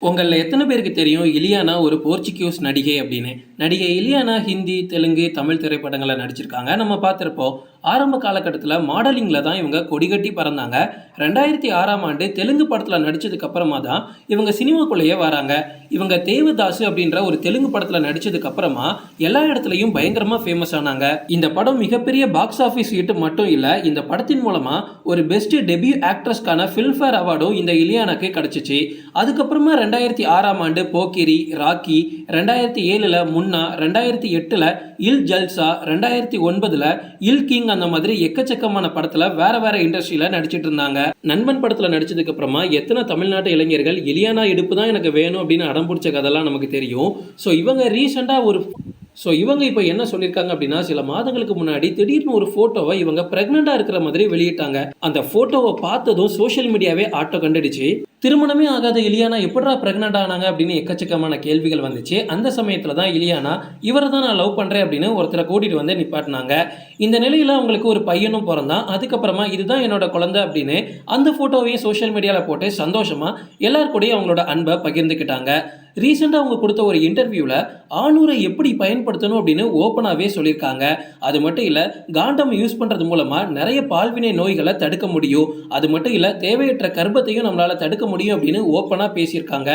உங்களில் எத்தனை பேருக்கு தெரியும் இலியானா ஒரு போர்ச்சுகீஸ் நடிகை அப்படின்னு? நடிகை இலியானா ஹிந்தி தெலுங்கு தமிழ் திரைப்படங்களை நடிச்சிருக்காங்க. நம்ம பார்த்துருப்போம் ஆரம்ப காலகட்டத்தில் மாடலிங்கில் தான் இவங்க கொடிகட்டி பறந்தாங்க. ரெண்டாயிரத்தி ஆறாம் ஆண்டு தெலுங்கு படத்தில் நடித்ததுக்கப்புறமா தான் இவங்க சினிமாக்குள்ளேயே வராங்க. இவங்க தேவதாசு அப்படின்ற ஒரு தெலுங்கு படத்தில் நடித்ததுக்கப்புறமா எல்லா இடத்துலையும் பயங்கரமாக ஃபேமஸ் ஆனாங்க. இந்த படம் மிகப்பெரிய பாக்ஸ் ஆஃபீஸ் ஹிட் மட்டும் இல்லை இந்த படத்தின் மூலமாக ஒரு பெஸ்ட் டெபியூ ஆக்ட்ரஸ்க்கான ஃபில்ம்ஃபேர் அவார்டும் இந்த இலியானாக்கு கிடச்சிச்சு. அதுக்கப்புறமா ரெண்டாயிரத்தி ஆறாம் ஆண்டு போக்கிரி ராக்கி ரெண்டாயிரத்தி ஏழில் முன்னா ரெண்டாயிரத்தி எட்டில் இல் ஜல்சா ரெண்டாயிரத்தி ஒன்பதில் இல் கிங் அந்த மாதிரி எக்கச்சக்கமான படத்துல வேற வேற இண்டஸ்ட்ரியில நடிச்சிட்டு இருந்தாங்க. நண்பன் படத்துல நடிச்சதுக்கு அப்புறமா எத்தனை தமிழ்நாட்டு இளைஞர்கள் இலியானா இடுப்பு தான் எனக்கு வேணும் அப்படின்னு அடம் பிடிச்ச கதைலாம் நமக்கு தெரியும். ஸோ இவங்க ரீசெண்டாக ஒரு ஸோ இவங்க இப்போ என்ன சொல்லியிருக்காங்க அப்படின்னா சில மாதங்களுக்கு முன்னாடி திடீர்னு ஒரு ஃபோட்டோவை இவங்க ப்ரெக்னெண்ட்டாக இருக்கிற மாதிரி வெளியிட்டாங்க. அந்த ஃபோட்டோவை பார்த்ததும் சோஷியல் மீடியாவே ஆட்டோ கண்டுடுச்சு. திருமணமே ஆகாத இலியானா எப்படா ப்ரெக்னெண்ட் ஆனாங்க அப்படின்னு எக்கச்சக்கமான கேள்விகள் வந்துச்சு. அந்த சமயத்தில் தான் இலியானா இவரை தான் நான் லவ் பண்ணுறேன் அப்படின்னு ஒருத்தரை கூட்டிகிட்டு வந்து நிப்பாட்டினாங்க. இந்த நிலையில் அவங்களுக்கு ஒரு பையனும் பிறந்தான். அதுக்கப்புறமா இதுதான் என்னோட குழந்தை அப்படின்னு அந்த ஃபோட்டோவையும் சோஷியல் மீடியாவில் போட்டு சந்தோஷமாக எல்லார் கூடயும் அவங்களோட அன்பை பகிர்ந்துக்கிட்டாங்க. ரீசெண்டாக அவங்க கொடுத்த ஒரு இன்டர்வியூவில் ஆணூரை எப்படி பயன்படுத்தணும் அப்படின்னு ஓப்பனாகவே சொல்லியிருக்காங்க. அது மட்டும் இல்லை காண்டம் யூஸ் பண்ணுறது மூலமாக நிறைய பால்வினை நோய்களை தடுக்க முடியும். அது மட்டும் இல்லை தேவையற்ற கர்ப்பத்தையும் நம்மளால் தடுக்க முடியும் அப்படின்னு ஓப்பனாக பேசியிருக்காங்க.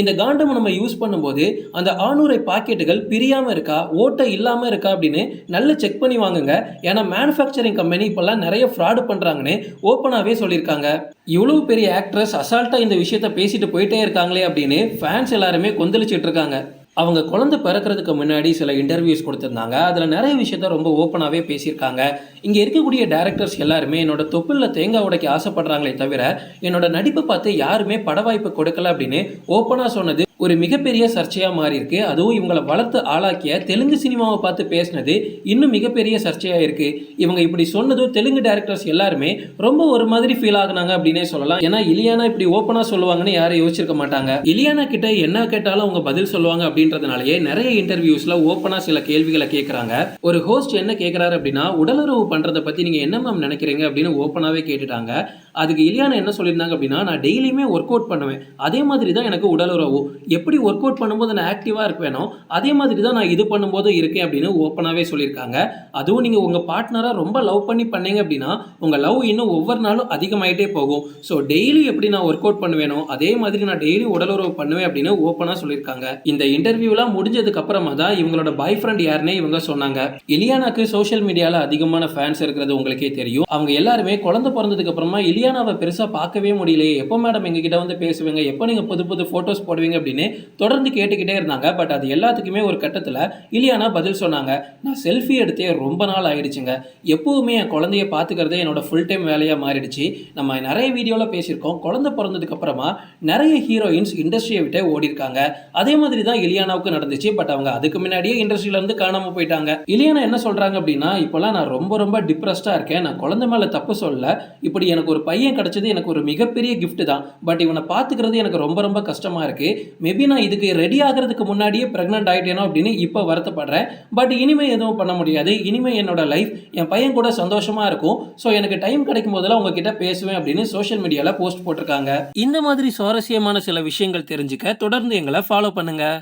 இந்த காண்டம் நம்ம யூஸ் பண்ணும்போது அந்த ஆணூரை பாக்கெட்டுகள் பிரியாமல் இருக்கா ஓட்டை இல்லாமல் இருக்கா அப்படின்னு நல்லா செக் பண்ணி வாங்குங்க. ஏன்னா மேனுஃபேக்சரிங் கம்பெனி இப்போல்லாம் நிறைய ஃப்ராடு பண்ணுறாங்கன்னு ஓப்பனாகவே சொல்லியிருக்காங்க. இவ்வளவு பெரிய ஆக்ட்ரஸ் அசால்ட்டாக இந்த விஷயத்த பேசிட்டு போயிட்டே இருக்காங்களே அப்படின்னு ஃபேன்ஸ் எல்லாருமே கொந்தளிச்சிட்டு இருக்காங்க. அவங்க குழந்தை பிறக்கிறதுக்கு முன்னாடி சில இன்டர்வியூஸ் கொடுத்துருந்தாங்க. அதில் நிறைய விஷயத்த ரொம்ப ஓப்பனாகவே பேசியிருக்காங்க. இங்கே இருக்கக்கூடிய டேரக்டர்ஸ் எல்லாருமே என்னோட தொப்பில் தேங்காய் உடைக்க ஆசைப்படுறாங்களே தவிர என்னோட நடிப்பை பார்த்து யாருமே பட வாய்ப்பு கொடுக்கல அப்படின்னு ஓப்பனாக சொன்னது ஒரு மிகப்பெரிய சர்ச்சையாக மாறியிருக்கு. அதுவும் இவங்களை வளர்த்து ஆளாக்கிய தெலுங்கு சினிமாவை பார்த்து பேசினது இன்னும் மிகப்பெரிய சர்ச்சையாக இருக்குது இவங்க இப்படி சொன்னதும் தெலுங்கு டேரக்டர்ஸ் எல்லாருமே ரொம்ப ஒரு மாதிரி ஃபீல் ஆகுனாங்க அப்படின்னே சொல்லலாம். ஏன்னா இலியானா இப்படி ஓப்பனாக சொல்லுவாங்கன்னு யாரும் யோசிச்சிருக்க மாட்டாங்க. இலியானா கிட்ட என்ன கேட்டாலும் அவங்க பதில் சொல்லுவாங்க அப்படின்றதுனாலயே நிறைய இன்டர்வியூஸில் ஓப்பனாக சில கேள்விகளை கேட்குறாங்க ஒரு ஹோஸ்ட் என்ன கேட்குறாரு அப்படின்னா உடலுறவு பண்ணுறதை பற்றி நீங்கள் என்ன மேம் நினைக்கிறீங்க? அப்படின்னு ஓப்பனாகவே கேட்டுட்டாங்க. அதுக்கு இலியானா என்ன சொல்லியிருந்தாங்க அப்படின்னா நான் டெய்லியுமே ஒர்க் அவுட் பண்ணுவேன். அதே மாதிரி தான் எனக்கு உடலுறவு. எப்படி ஒர்க் அவுட் பண்ணும்போது நான் ஆக்டிவாக இருப்பேனோ அதே மாதிரி தான் நான் இது பண்ணும்போது இருக்கேன் அப்படின்னு ஓப்பனாகவே சொல்லியிருக்காங்க. அதுவும் நீங்கள் உங்கள் பார்ட்னராக ரொம்ப லவ் பண்ணி பண்ணீங்க அப்படின்னா உங்கள் லவ் இன்னும் ஒவ்வொரு நாளும் அதிகமாயிட்டே போகும். ஸோ டெய்லி எப்படி நான் ஒர்க் அவுட் பண்ணுவேனோ அதே மாதிரி நான் டெய்லி உடலுறவு பண்ணுவேன் அப்படின்னு ஓப்பனாக சொல்லியிருக்காங்க. இந்த இன்டர்வியூலாம் முடிஞ்சதுக்கு அப்புறமா தான் இவங்களோட பாய் ஃப்ரெண்ட் யாருன்னே இவங்க சொன்னாங்க. இலியானாக்கு சோஷியல் மீடியாவில் அதிகமான ஃபேன்ஸ் இருக்கிறது உங்களுக்கே தெரியும். அவங்க எல்லாருமே குழந்தை பிறந்ததுக்கு அப்புறமா இலியானாவை பெருசாக பார்க்கவே முடியலையே. எப்போ மேடம் எங்ககிட்ட வந்து பேசுவீங்க? எப்போ நீங்கள் புது புது ஃபோட்டோஸ் போடுவீங்க அப்படின்னு தொடர்ந்து கேட்டுக்கிட்டே இருந்தாங்க. பட் அது எல்லாத்துக்குமே ஒரு கட்டத்தில் இலியானா பதில் சொன்னாங்க. நான் செல்ஃபி எடுத்தே ரொம்ப நாள் ஆயிடுச்சுங்க. எப்போவுமே என் குழந்தைய பார்த்துக்கிறதே என்னோட ஃபுல் டைம் வேலையாக மாறிடுச்சு. நம்ம நிறைய வீடியோவில் பேசியிருக்கோம். குழந்தை பிறந்ததுக்கப்புறமா நிறைய ஹீரோயின்ஸ் இண்டஸ்ட்ரியை விட்டு ஓடி இருக்காங்க அதே மாதிரி தான் இலியானாவுக்கு நடந்துச்சு. பட் அவங்க அதுக்கு முன்னாடியே இண்டஸ்ட்ரியிலேருந்து காணாமல் போயிட்டாங்க. இலியானா என்ன சொல்கிறாங்க அப்படின்னா இப்போல்லாம் நான் ரொம்ப ரொம்ப டிப்ரெஸ்டாக இருக்கேன். நான் குழந்தை மேலே தப்பு சொல்ல இப்படி எனக்கு ஒரு பையன் கிடச்சது எனக்கு ஒரு மிகப்பெரிய கிஃப்ட் தான். பட் இவனை பார்த்துக்கிறது எனக்கு ரொம்ப ரொம்ப கஷ்டமாக இருக்கு. மேபி நான் இதுக்கு ரெடி ஆகிறதுக்கு முன்னாடியே ப்ரெக்னென்ட் ஆயிட்டேனோ அப்படின்னு இப்போ வருத்தப்படுறேன். பட் இனிமேல் எதுவும் பண்ண முடியாது. இனிமே என்னோட லைஃப் என் பையன் கூட சந்தோஷமாக இருக்கும். ஸோ எனக்கு டைம் கிடைக்கும் போதெல்லாம் உங்ககிட்ட பேசுவேன் அப்படின்னு சோஷியல் மீடியாவில் போஸ்ட் போட்டிருக்காங்க. இந்த மாதிரி சுவாரஸ்யமான சில விஷயங்கள் தெரிஞ்சுக்க தொடர்ந்து எங்களை ஃபாலோ பண்ணுங்கள்